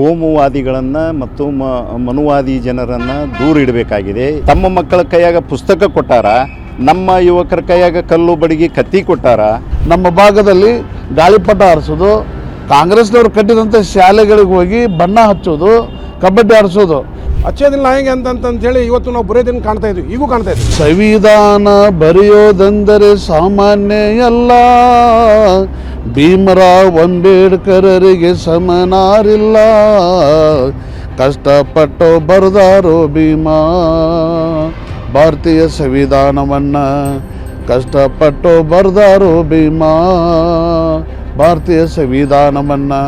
ಕೋಮುವಾದಿಗಳನ್ನು ಮತ್ತು ಮ- ಮನುವಾದಿ ಜನರನ್ನು ದೂರ ಇಡಬೇಕಾಗಿದೆ. ತಮ್ಮ ಮಕ್ಕಳ ಕೈಯಾಗ ಪುಸ್ತಕ ಕೊಟ್ಟಾರ ನಮ್ಮ ಯುವಕರ ಕೈಯಾಗ ಕಲ್ಲು ಬಡಿಗೆ ಕತ್ತಿ ಕೊಟ್ಟಾರ ನಮ್ಮ ಭಾಗದಲ್ಲಿ ಗಾಳಿಪಟ ಆರಿಸೋದು ಕಾಂಗ್ರೆಸ್ನವ್ರು ಕಟ್ಟಿದಂಥ ಶಾಲೆಗಳಿಗೆ ಹೋಗಿ ಬಣ್ಣ ಹಚ್ಚೋದು ಕಬಡ್ಡಿ ಆಡಿಸೋದು ಹಚ್ಚೋದಿಲ್ಲ ಹೆಂಗೆ ಅಂತ ಅಂತ ಹೇಳಿ ಇವತ್ತು ನಾವು ಬರೆಯೋದನ್ನು ಕಾಣ್ತಾ ಇದ್ವಿ. ಈಗೂ ಕಾಣ್ತಾ ಇದ್ವಿ. ಸಂವಿಧಾನ ಬರೆಯೋದೆಂದರೆ ಸಾಮಾನ್ಯ ಅಲ್ಲ. ಭೀಮರಾವ್ ಅಂಬೇಡ್ಕರರಿಗೆ ಸಮನಾರಿಲ್ಲ. ಕಷ್ಟಪಟ್ಟು ಬರೆದಾರೋ ಭೀಮಾ. ಭಾರತೀಯ ಸಂವಿಧಾನವನ್ನು ಕಷ್ಟಪಟ್ಟು ಬರೆದಾರೋ ಭೀಮಾ. ಭಾರತೀಯ ಸಂವಿಧಾನವನ್ನು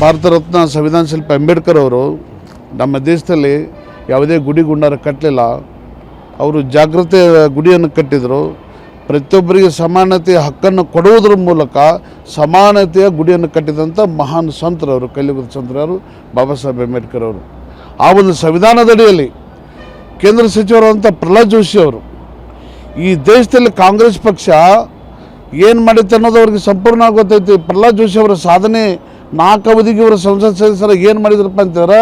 ಭಾರತ ರತ್ನ ಸಂವಿಧಾನ ಶಿಲ್ಪಿ ಅಂಬೇಡ್ಕರ್ ಅವರು ನಮ್ಮ ದೇಶದಲ್ಲಿ ಯಾವುದೇ ಗುಡಿ ಗುಂಡಾರ ಕಟ್ಟಲಿಲ್ಲ ಅವರು ಜಾಗೃತಿ ಗುಡಿಯನ್ನು ಕಟ್ಟಿದರು. ಪ್ರತಿಯೊಬ್ಬರಿಗೆ ಸಮಾನತೆಯ ಹಕ್ಕನ್ನು ಕೊಡುವುದರ ಮೂಲಕ ಸಮಾನತೆಯ ಗುಡಿಯನ್ನು ಕಟ್ಟಿದಂಥ ಮಹಾನ್ ಸಂತರವರು, ಕಲಿಯುಗದ ಸಂತರವರು ಬಾಬಾ ಸಾಹೇಬ್ ಅಂಬೇಡ್ಕರ್ ಅವರು. ಆ ಒಂದು ಸಂವಿಧಾನದಡಿಯಲ್ಲಿ ಕೇಂದ್ರ ಸಚಿವರಾದಂಥ ಪ್ರಹ್ಲಾದ್ ಜೋಶಿ ಅವರು, ಈ ದೇಶದಲ್ಲಿ ಕಾಂಗ್ರೆಸ್ ಪಕ್ಷ ಏನು ಮಾಡಿತ್ತು ಅನ್ನೋದು ಅವ್ರಿಗೆ ಸಂಪೂರ್ಣ ಗೊತ್ತೈತಿ. ಪ್ರಹ್ಲಾದ್ ಜೋಶಿ ಅವರ ಸಾಧನೆ ನಾಲ್ಕು ಅವಧಿಗೆ ಇವರ ಸಂಸತ್ ಸದಸ್ಯರು ಏನು ಮಾಡಿದ್ರಪ್ಪ ಅಂತಂದ್ರೆ,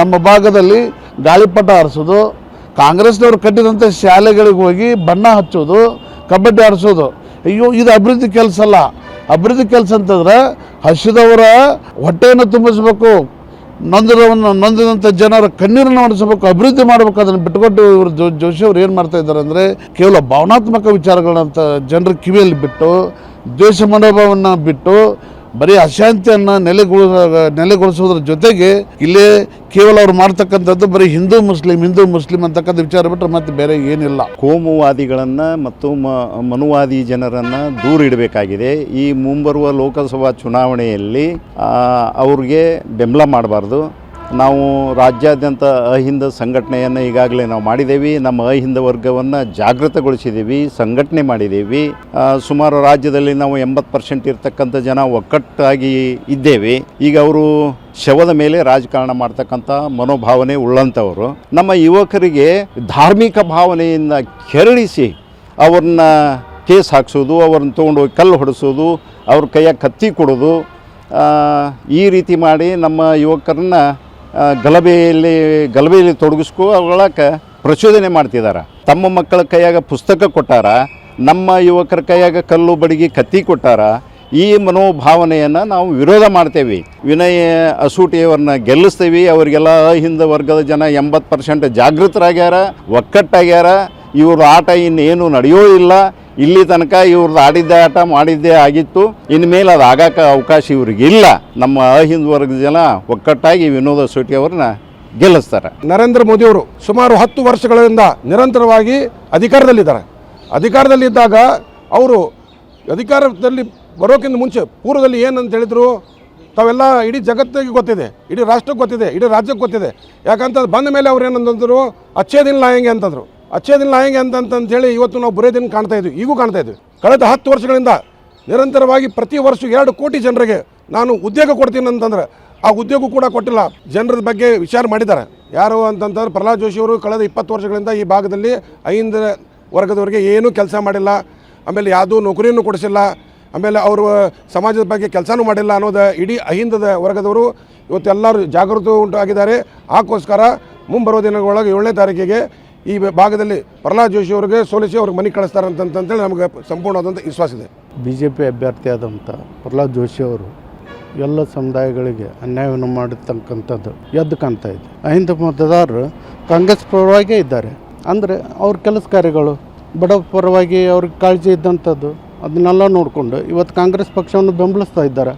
ನಮ್ಮ ಭಾಗದಲ್ಲಿ ಗಾಳಿಪಟ ಆರಿಸೋದು ಕಾಂಗ್ರೆಸ್ನವ್ರು ಕಟ್ಟಿದಂಥ ಶಾಲೆಗಳಿಗೆ ಹೋಗಿ ಬಣ್ಣ ಹಚ್ಚೋದು ಕಬಡ್ಡಿ ಆಡಿಸೋದು. ಅಯ್ಯೋ, ಇದು ಅಭಿವೃದ್ಧಿ ಕೆಲಸ ಅಲ್ಲ. ಅಭಿವೃದ್ಧಿ ಕೆಲಸ ಅಂತಂದ್ರೆ ಹಸಿದವರ ಹೊಟ್ಟೆಯನ್ನು ತುಂಬಿಸ್ಬೇಕು. ನೊಂದಿರವನ್ನು ನೊಂದಿದಂಥ ಜನರ ಕಣ್ಣೀರನ್ನು ಒಣಸಬೇಕು ಅಭಿವೃದ್ಧಿ ಮಾಡಬೇಕು. ಅದನ್ನು ಬಿಟ್ಟುಕೊಟ್ಟು ಇವರು ಜೋ, ಜೋಶಿ ಅವ್ರು ಏನು ಮಾಡ್ತಾ ಇದ್ದಾರೆ ಅಂದರೆ ಕೇವಲ ಭಾವನಾತ್ಮಕ ವಿಚಾರಗಳಂತ ಜನರ ಕಿವಿಯಲ್ಲಿ ಬಿಟ್ಟು, ದ್ವೇಷ ಮನೋಭಾವವನ್ನು ಬಿಟ್ಟು ಬರೀ ಅಶಾಂತಿಯನ್ನು ನೆಲೆಗೊಳ, ನೆಲೆಗೊಳಿಸೋದ್ರ ಜೊತೆಗೆ ಇಲ್ಲೇ ಕೇವಲ ಅವ್ರು ಮಾಡ್ತಕ್ಕಂಥದ್ದು ಬರೀ ಹಿಂದೂ ಮುಸ್ಲಿಂ ಹಿಂದೂ ಮುಸ್ಲಿಂ ಅಂತಕ್ಕಂಥ ವಿಚಾರ ಬಿಟ್ಟರೆ ಮತ್ತೆ ಬೇರೆ ಏನಿಲ್ಲ. ಕೋಮುವಾದಿಗಳನ್ನು ಮತ್ತು ಮನುವಾದಿ ಜನರನ್ನು ದೂರ ಇಡಬೇಕಾಗಿದೆ. ಈ ಮುಂಬರುವ ಲೋಕಸಭಾ ಚುನಾವಣೆಯಲ್ಲಿ ಅವ್ರಿಗೆ ಬೆಂಬಲ ಮಾಡಬಾರ್ದು. ನಾವು ರಾಜ್ಯಾದ್ಯಂತ ಅಹಿಂದ ಸಂಘಟನೆಯನ್ನು ಈಗಾಗಲೇ ನಾವು ಮಾಡಿದ್ದೇವೆ. ನಮ್ಮ ಅಹಿಂದ ವರ್ಗವನ್ನು ಜಾಗೃತಗೊಳಿಸಿದ್ದೀವಿ, ಸಂಘಟನೆ ಮಾಡಿದ್ದೀವಿ. ಸುಮಾರು ರಾಜ್ಯದಲ್ಲಿ ನಾವು ಎಂಬತ್ತು ಪರ್ಸೆಂಟ್ ಇರ್ತಕ್ಕಂಥ ಜನ ಒಕ್ಕಟ್ಟಾಗಿ ಇದ್ದೇವೆ. ಈಗ ಅವರು ಶವದ ಮೇಲೆ ರಾಜಕಾರಣ ಮಾಡ್ತಕ್ಕಂಥ ಮನೋಭಾವನೆ ಉಳ್ಳಂಥವರು. ನಮ್ಮ ಯುವಕರಿಗೆ ಧಾರ್ಮಿಕ ಭಾವನೆಯಿಂದ ಕೆರಳಿಸಿ ಅವ್ರನ್ನ ಕೇಸ್ ಹಾಕ್ಸೋದು, ಅವ್ರನ್ನ ತೊಗೊಂಡೋಗಿ ಕಲ್ಲು ಹೊಡೆಸೋದು, ಅವ್ರ ಕೈಯಾಗ ಕತ್ತಿ ಕೊಡೋದು ಈ ರೀತಿ ಮಾಡಿ ನಮ್ಮ ಯುವಕರನ್ನ ಗಲಭೆಯಲ್ಲಿ ಗಲಭೆಯಲ್ಲಿ ತೊಡಗಿಸ್ಕೊಳ್ಳೋಕೆ ಪ್ರಚೋದನೆ ಮಾಡ್ತಿದ್ದಾರೆ ತಮ್ಮ ಮಕ್ಕಳ ಕೈಯಾಗ ಪುಸ್ತಕ ಕೊಟ್ಟಾರ, ನಮ್ಮ ಯುವಕರ ಕೈಯಾಗ ಕಲ್ಲು, ಬಡಿಗೆ, ಕತ್ತಿ ಕೊಟ್ಟಾರ, ಈ ಮನೋಭಾವನೆಯನ್ನು ನಾವು ವಿರೋಧ ಮಾಡ್ತೇವೆ. ವಿನಯ ಅಸೂಟಿಯವ್ರನ್ನ ಗೆಲ್ಲಿಸ್ತೀವಿ. ಅವರಿಗೆಲ್ಲ ಹಿಂದ ವರ್ಗದ ಜನ ಎಂಬತ್ತು ಪರ್ಸೆಂಟ್ ಜಾಗೃತರಾಗ್ಯಾರ, ಒಕ್ಕಟ್ಟಾಗ್ಯಾರ. ಇವರು ಆಟ ಇನ್ನೇನು ನಡೆಯೋದಿಲ್ಲ ಇಲ್ಲಿ ತನಕ ಇವ್ರದ್ದು ಆಡಿದ್ದೇ ಆಟ, ಮಾಡಿದ್ದೇ ಆಗಿತ್ತು. ಇನ್ಮೇಲೆ ಅದು ಆಗಕ್ಕೆ ಅವಕಾಶ ಇವ್ರಿಗೆ ಇಲ್ಲ. ನಮ್ಮ ಅಹಿಂದ ವರ್ಗದ ಜನ ಒಕ್ಕಟ್ಟಾಗಿ ವಿನೋದ ಸೋಟಿ ಅವ್ರನ್ನ ಗೆಲ್ಲಿಸ್ತಾರೆ. ನರೇಂದ್ರ ಮೋದಿಯವರು ಸುಮಾರು ಹತ್ತು ವರ್ಷಗಳಿಂದ ನಿರಂತರವಾಗಿ ಅಧಿಕಾರದಲ್ಲಿದ್ದಾರೆ. ಅಧಿಕಾರದಲ್ಲಿದ್ದಾಗ ಅವರು ಅಧಿಕಾರದಲ್ಲಿ ಬರೋಕ್ಕಿಂತ ಮುಂಚೆ ಪೂರ್ವದಲ್ಲಿ ಏನಂತ ಹೇಳಿದ್ರು, ತಾವೆಲ್ಲ ಇಡೀ ಜಗತ್ತಿಗೆ ಗೊತ್ತಿದೆ, ಇಡೀ ರಾಷ್ಟ್ರಕ್ಕೆ ಗೊತ್ತಿದೆ, ಇಡೀ ರಾಜ್ಯಕ್ಕೆ ಗೊತ್ತಿದೆ. ಯಾಕಂತ ಬಂದ ಮೇಲೆ ಅವ್ರು ಏನಂತಂದ್ರು ಅಚ್ಚೇ ದಿನ ಅಂತಂದರು ಅಂತಂದ್ರು. ಅಚ್ಚೇ ದಿನ ಲಾಯಂಗೆ ಅಂತ ಅಂತ ಹೇಳಿ ಇವತ್ತು ನಾವು ಬರೆಯೋದನ್ನು ಕಾಣ್ತಾ ಇದ್ವಿ. ಈಗೂ ಕಾಣ್ತಾ ಇದ್ವಿ. ಕಳೆದ ಹತ್ತು ವರ್ಷಗಳಿಂದ ನಿರಂತರವಾಗಿ ಪ್ರತಿ ವರ್ಷ ಎರಡು ಕೋಟಿ ಜನರಿಗೆ ನಾನು ಉದ್ಯೋಗ ಕೊಡ್ತೀನಿ ಅಂತಂದ್ರೆ ಆ ಉದ್ಯೋಗ ಕೂಡ ಕೊಟ್ಟಿಲ್ಲ. ಜನರ ಬಗ್ಗೆ ವಿಚಾರ ಮಾಡಿದ್ದಾರೆ. ಯಾರು ಅಂತಂತಂದ್ರೆ ಪ್ರಹ್ಲಾದ್ ಜೋಶಿ ಅವರು ಕಳೆದ ಇಪ್ಪತ್ತು ವರ್ಷಗಳಿಂದ ಈ ಭಾಗದಲ್ಲಿ ಐಂದ ವರ್ಗದವರಿಗೆ ಏನೂ ಕೆಲಸ ಮಾಡಿಲ್ಲ. ಆಮೇಲೆ ಯಾವುದೂ ನೌಕರಿಯನ್ನು ಕೊಡಿಸಿಲ್ಲ. ಆಮೇಲೆ ಅವರು ಸಮಾಜದ ಬಗ್ಗೆ ಕೆಲಸನೂ ಮಾಡಿಲ್ಲ ಅನ್ನೋದು ಇಡೀ ಅಹಿಂದದ ವರ್ಗದವರು ಇವತ್ತೆಲ್ಲರೂ ಜಾಗೃತ ಉಂಟಾಗಿದ್ದಾರೆ. ಆಕೋಸ್ಕರ ಮುಂಬರುವ ದಿನಗಳೊಳಗೆ ಏಳನೇ ತಾರೀಕಿಗೆ ಈ ಭಾಗದಲ್ಲಿ ಪ್ರಹ್ಲಾದ್ ಜೋಶಿ ಅವರಿಗೆ ಸೋಲಿಸಿ ಅವ್ರಿಗೆ ಮನೆ ಕಳಿಸ್ತಾರೆ ಅಂತಂತೇಳಿ ನಮಗೆ ಸಂಪೂರ್ಣವಾದಂಥ ವಿಶ್ವಾಸ ಇದೆ. ಬಿ ಜೆ ಪಿ ಅಭ್ಯರ್ಥಿಯಾದಂಥ ಪ್ರಹ್ಲಾದ್ ಜೋಶಿ ಅವರು ಎಲ್ಲ ಸಮುದಾಯಗಳಿಗೆ ಅನ್ಯಾಯವನ್ನು ಮಾಡಿರ್ತಕ್ಕಂಥದ್ದು ಎದ್ದು ಕಾಣ್ತಾ ಇದೆ. ಅಹಿಂದ ಮತದಾರರು ಕಾಂಗ್ರೆಸ್ ಪರವಾಗೇ ಇದ್ದಾರೆ. ಅಂದರೆ ಅವ್ರ ಕೆಲಸ ಕಾರ್ಯಗಳು ಬಡ ಪರವಾಗಿ ಅವ್ರಿಗೆ ಕಾಳಜಿ ಇದ್ದಂಥದ್ದು, ಅದನ್ನೆಲ್ಲ ನೋಡಿಕೊಂಡು ಇವತ್ತು ಕಾಂಗ್ರೆಸ್ ಪಕ್ಷವನ್ನು ಬೆಂಬಲಿಸ್ತಾ ಇದ್ದಾರೆ.